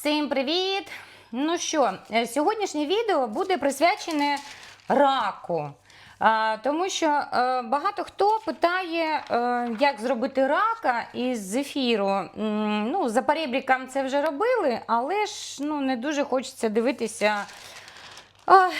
Всім привіт! Ну що, е, сьогоднішнє відео буде присвячене раку. Тому що е, багато хто питає, е, як зробити рака із зефіру. Ну, за перебріком це вже робили, але ж ну, не дуже хочеться дивитися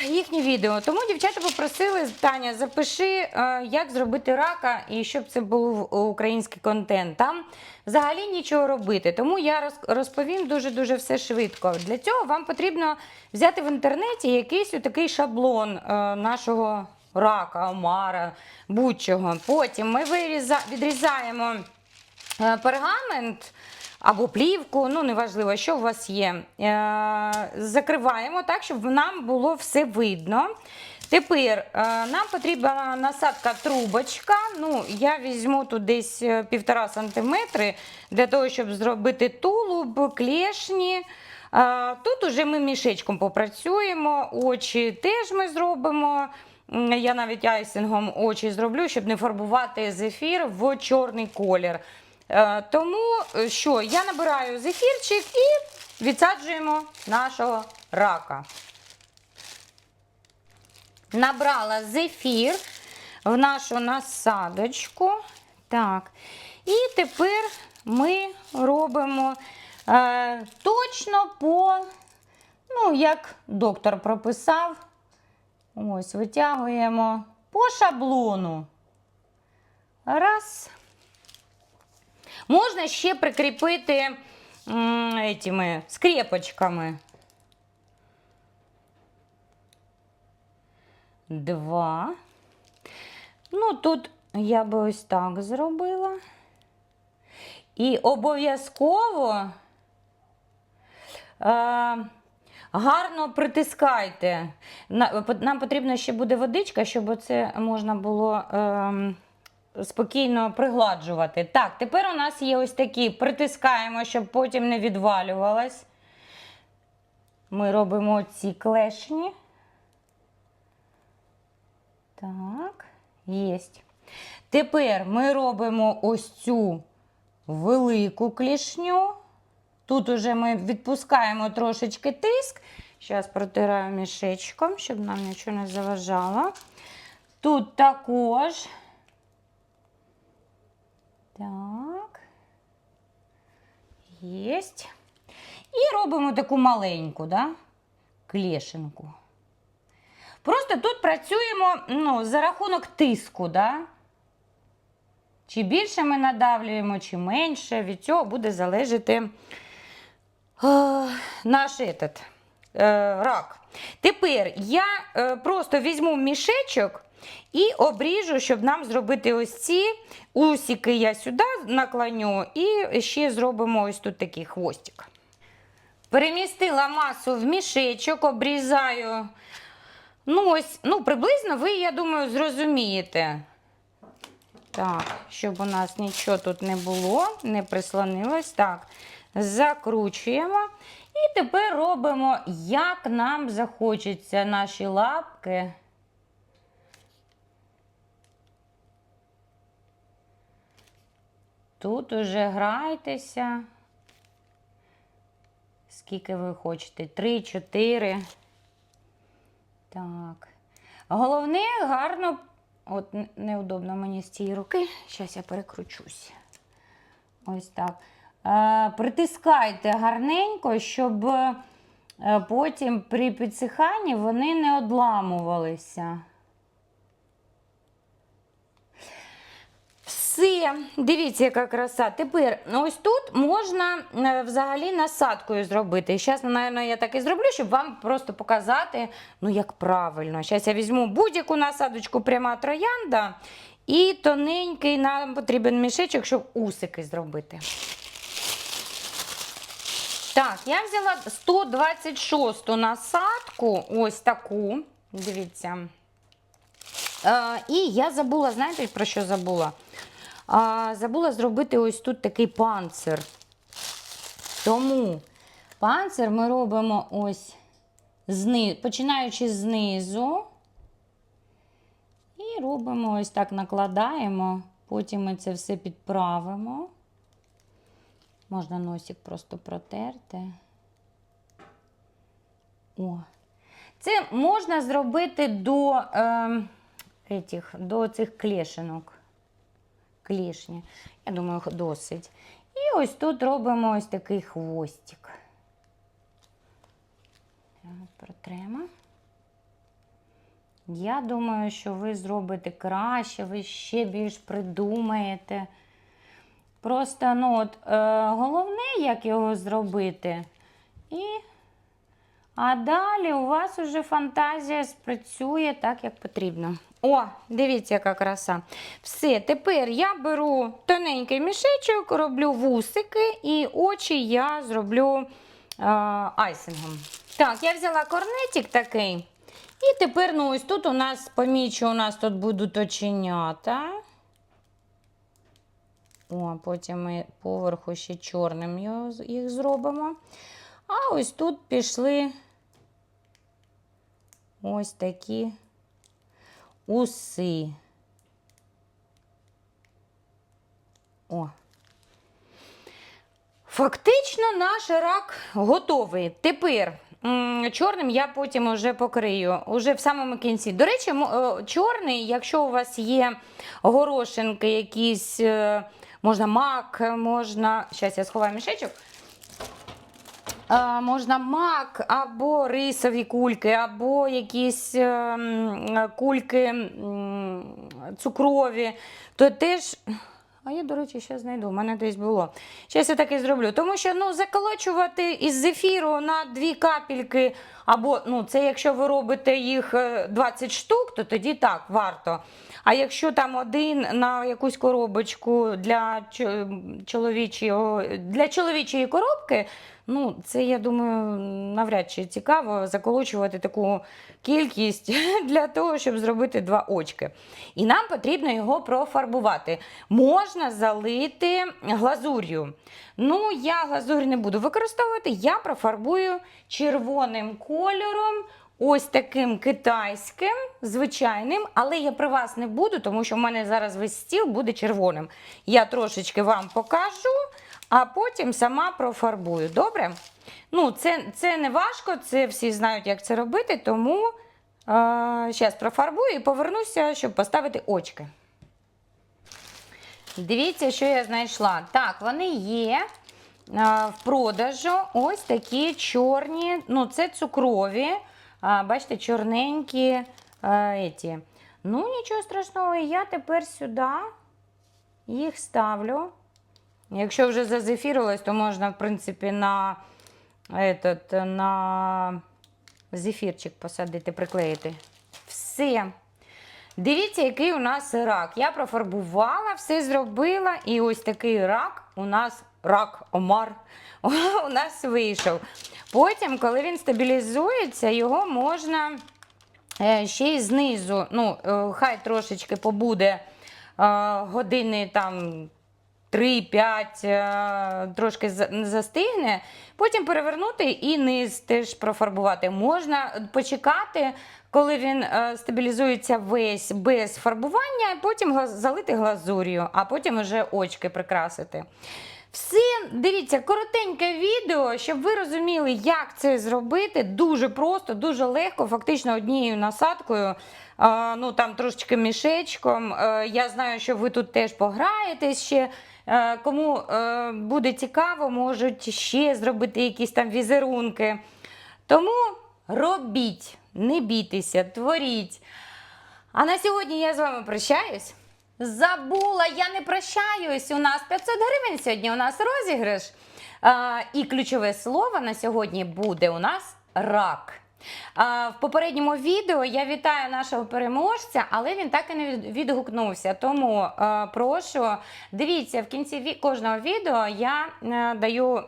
їхнє відео. Тому дівчата попросили, Таня, запиши, е, як зробити рака і щоб це був український контент. Там взагалі нічого робити. Тому я розповім дуже-дуже все швидко. Для цього вам потрібно взяти в інтернеті якийсь такий шаблон е, нашого рака, омара, будь-чого. Потім ми відрізаємо е, пергамент або плівку, ну неважливо, що у вас є. Е, Закриваємо так, щоб нам було все видно. Тепер е, нам потрібна насадка трубочка. Ну, я візьму тут десь е, півтора сантиметри для того, щоб зробити тулуб, клешні. Е, Тут уже ми мішечком попрацюємо, очі теж ми зробимо. Я навіть айсингом очі зроблю, щоб не фарбувати зефір в чорний колір. Е, Тому е, що я набираю зефірчик і відсаджуємо нашого рака. Набрала зефір в нашу насадочку. Так. І тепер ми робимо е, точно по, ну, як доктор прописав. Ось, витягуємо по шаблону. Раз. Можна ще прикріпити м, етими скрепочками. Два. Ну, тут я би ось так зробила. І обов'язково е, гарно притискайте. Нам потрібно ще буде водичка, щоб це можна було е, спокійно пригладжувати. Так, тепер у нас є ось такі, притискаємо, щоб потім не відвалювалось. Ми робимо ці клешні. Так, єсть. Тепер ми робимо ось цю велику клішню. Тут уже ми відпускаємо трошечки тиск. Зараз протираю мішечком, щоб нам нічого не заважало. Тут також. Так. Єсть. І робимо таку маленьку, да? клешенку. Просто тут працюємо ну, за рахунок тиску, да? Чи більше ми надавлюємо, чи менше. Від цього буде залежати е, наш этот, е, рак. Тепер я е, просто візьму мішечок і обріжу, щоб нам зробити ось ці усіки. Я сюди наклоню і ще зробимо ось тут такий хвостик. Перемістила масу в мішечок, обрізаю. Ну, ось, ну, приблизно ви, я думаю, зрозумієте. Так, щоб у нас нічого тут не було, не прислонилось. Так, закручуємо. І тепер робимо, як нам захочеться наші лапки. Тут уже грайтеся. Скільки ви хочете? Три, чотири. Так. Головне гарно, от неудобно мені з цієї руки. Зараз я перекручусь. Ось так. Е, притискайте гарненько, щоб е, потім при підсиханні вони не одламувалися. Все, дивіться, яка краса. Тепер ну, ось тут можна е, взагалі насадкою зробити. Зараз, мабуть, я так і зроблю, щоб вам просто показати, ну як правильно. Зараз я візьму будь-яку насадочку, пряма троянда, і тоненький нам потрібен мішечок, щоб усики зробити. Так, я взяла 126 насадку, ось таку. Дивіться. Е, і я забула, знаєте, про що забула? А, забула зробити ось тут такий панцир. Тому панцир ми робимо ось зни, починаючи знизу. І робимо ось так, накладаємо, потім ми це все підправимо. Можна носик просто протерти. О. Це можна зробити до, е, етіх, до цих клешенок. Клешні. Я думаю, досить. І ось тут робимо ось такий хвостик. Так, Протремо. Я думаю, що ви зробите краще, ви ще більш придумаєте. Просто ну, от, е, головне, як його зробити. І... А далі у вас уже фантазія спрацює так, як потрібно. О, дивіться, яка краса. Все, тепер я беру тоненький мішечок, роблю вусики і очі я зроблю е, айсингом. Так, я взяла корнетик такий. І тепер, ну, ось тут у нас помічу, у нас тут будуть оченята. О, потім ми поверху ще чорним їх зробимо. А ось тут пішли ось такі уси. О. Фактично наш рак готовий. Тепер чорним я потім вже покрию, уже в самому кінці. До речі, чорний, якщо у вас є горошинки, якісь, е, можна мак, можна. Зараз я сховаю мішечок. А, можна мак, або рисові кульки, або якісь е, кульки цукрові, то теж. А я, до речі, ще знайду, в мене десь було. Зараз я таки зроблю. Тому що ну, заколочувати із зефіру на дві капельки, або ну, це якщо ви робите їх е, 20 штук, то тоді так, варто. А якщо там один на якусь коробочку для чоловічого, для чоловічої коробки, ну це я думаю, навряд чи цікаво заколочувати таку кількість для того, щоб зробити два очки. І нам потрібно його профарбувати. Можна залити глазур'ю. Ну, я глазурь не буду використовувати, я профарбую червоним кольором. Ось таким китайським, звичайним, але я при вас не буду, тому що в мене зараз весь стіл буде червоним. Я трошечки вам покажу, а потім сама профарбую. Добре? Ну, це, це не важко, це всі знають, як це робити, тому е, зараз профарбую і повернуся, щоб поставити очки. Дивіться, що я знайшла. Так, вони є в продажу. Ось такі чорні, ну, це цукрові. Бачите, чорненькі еті. Ну, нічого страшного, я тепер сюди їх ставлю. Якщо вже зазефірилось, то можна, в принципі, на, этот, на зефірчик посадити, приклеїти. Все. Дивіться, який у нас рак. Я профарбувала, все зробила, і ось такий рак у нас рак омар у нас вийшов. Потім, коли він стабілізується, його можна е, ще й знизу, ну, е, хай трошечки побуде е, години там 3-5 е, трошки застигне, потім перевернути і низ теж профарбувати. Можна почекати, коли він е, стабілізується весь без фарбування, потім залити глазур'ю, а потім вже очки прикрасити. Все, дивіться, коротеньке відео, щоб ви розуміли, як це зробити. Дуже просто, дуже легко, фактично однією насадкою, ну там трошечки мішечком. Е, я знаю, що ви тут теж пограєтесь ще. Е, Кому е, буде цікаво, можуть ще зробити якісь там візерунки. Тому робіть, не бійтеся, творіть. А на сьогодні я з вами прощаюсь. Забула, я не прощаюсь. У нас 500 гривень сьогодні. У нас розіграш. А, і ключове слово на сьогодні буде у нас рак. А, в попередньому відео я вітаю нашого переможця, але він так і не відгукнувся. Тому е, прошу, дивіться, в кінці кожного відео я е, даю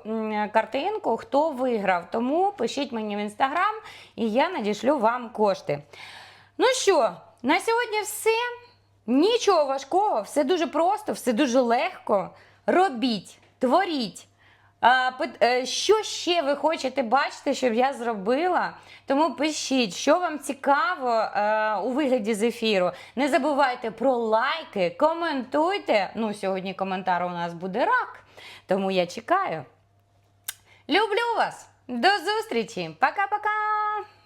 картинку, хто виграв. Тому пишіть мені в інстаграм, і я надішлю вам кошти. Ну що, на сьогодні все. Нічого важкого, все дуже просто, все дуже легко. Робіть, творіть. Е, Що ще ви хочете бачити, щоб я зробила? Тому пишіть, що вам цікаво е, у вигляді зефіру. Не забувайте про лайки, коментуйте. Ну, сьогодні коментар у нас буде рак, тому я чекаю. Люблю вас! До зустрічі! Пока-пока!